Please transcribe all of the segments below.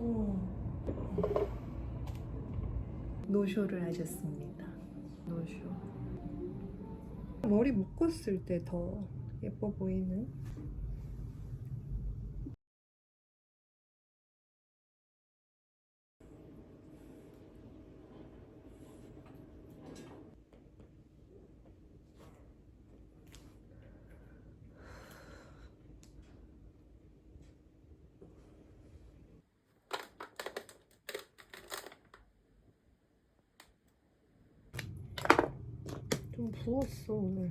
어. 노쇼를 하셨습니다. 노쇼. 머리 묶었을 때 더 예뻐 보이는. 좀 부었어 오늘.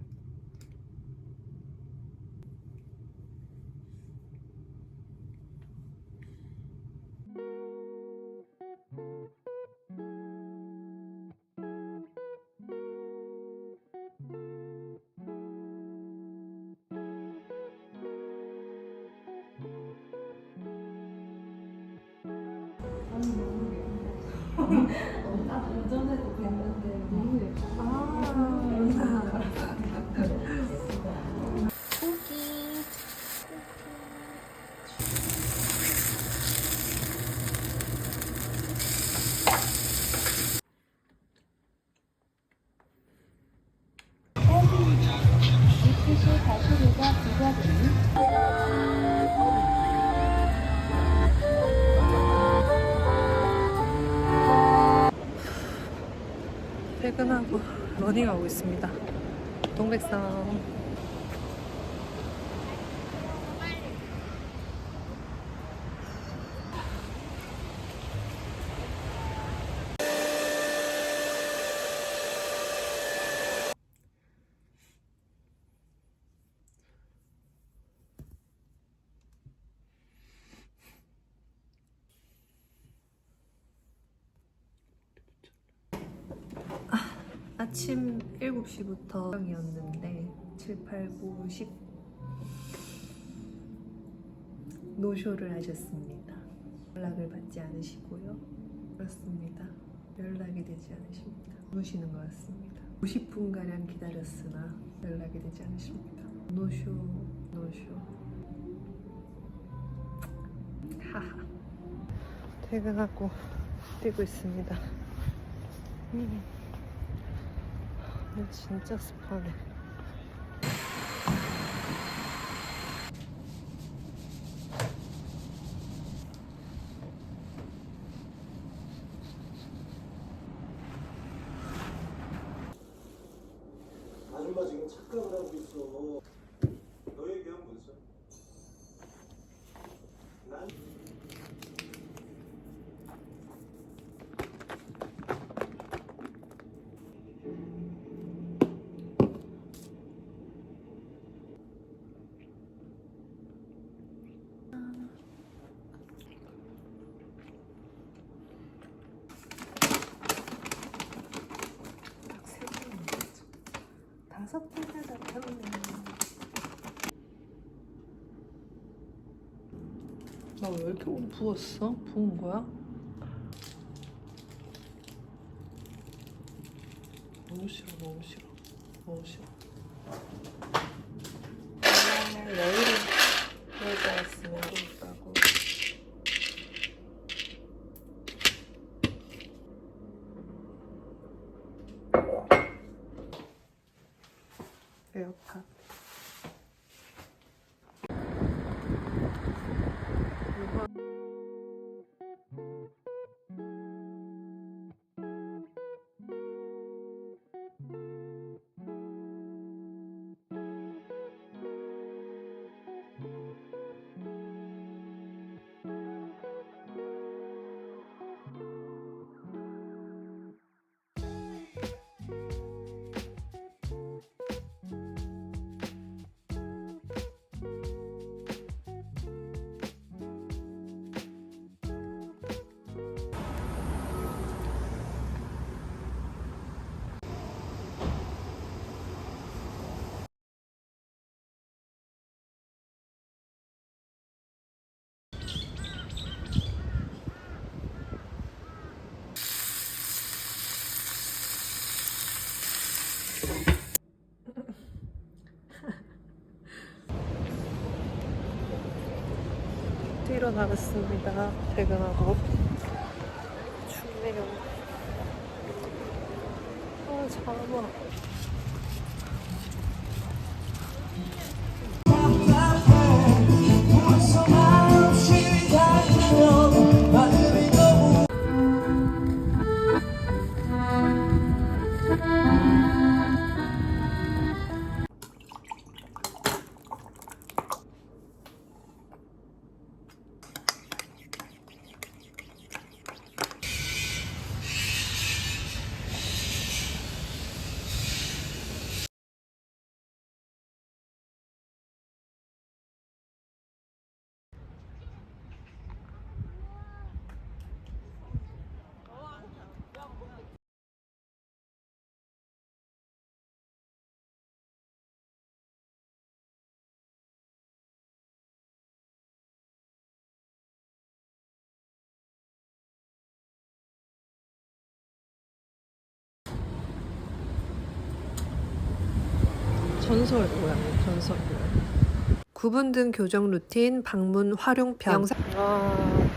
예전에도 뵀는데 너무 예뻐. 아, 퇴근하고 러닝하고 있습니다. 동백섬. 아침 7시부터 이었는데 7, 8, 9, 10 노쇼를 하셨습니다. 연락을 받지 않으시고요. 그렇습니다. 연락이 되지 않으십니다. 누시는 것 같습니다. 50분가량 기다렸으나 연락이 되지 않으십니다. 노쇼, 노쇼. 하하. 퇴근하고 뛰고 있습니다. 음. 아, 진짜 습하네. 아줌마 지금 착각을 하고 있어. 다섯 번을 다 태우네. 나왜 이렇게 옷 부었어? 부은 거야? 너무 싫어, 너무 싫어, 너무 싫어. 아, 여유를 여자였으면 좋겠다고. 에어팟. 뛰러 나갔습니다. 퇴근하고. 춥네요. 아, 잠아. 전설 뭐야? 전설. 뭐야? 구분 등 교정 루틴 방문 활용편. 영상. 아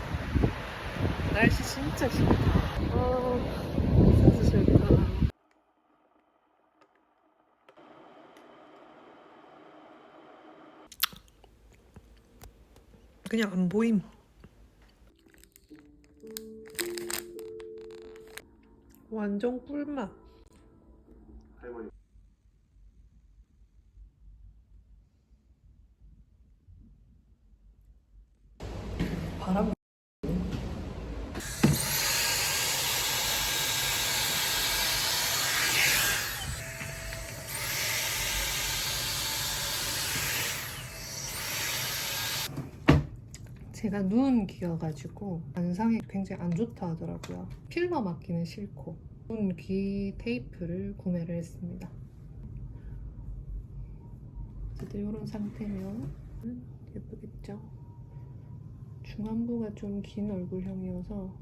날씨 진짜 싫다. 아 진짜 싫다. 그냥 안 보임. 완전 꿀맛 제가 눈 기어가지고 안상이 굉장히 안 좋다 하더라고요. 필러 맞기는 싫고 눈귀 테이프를 구매를 했습니다. 어쨌든 이런 상태면 예쁘겠죠? 중안부가 좀 긴 얼굴형이어서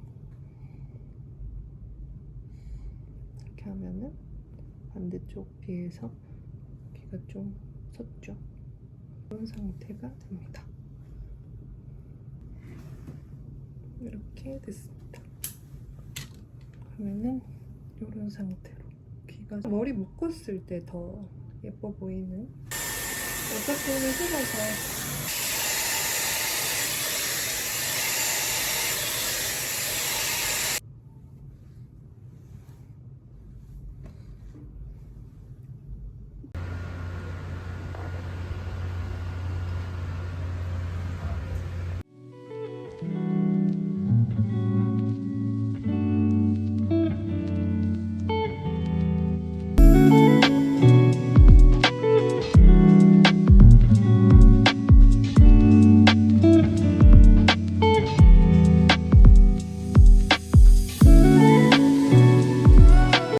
이렇게 하면은 반대쪽 비해서 귀가 좀 섰죠. 이런 상태가 됩니다. 이렇게 됐습니다. 그러면은 이런 상태로 귀가 머리 묶었을 때 더 예뻐 보이는 어차피 찍어서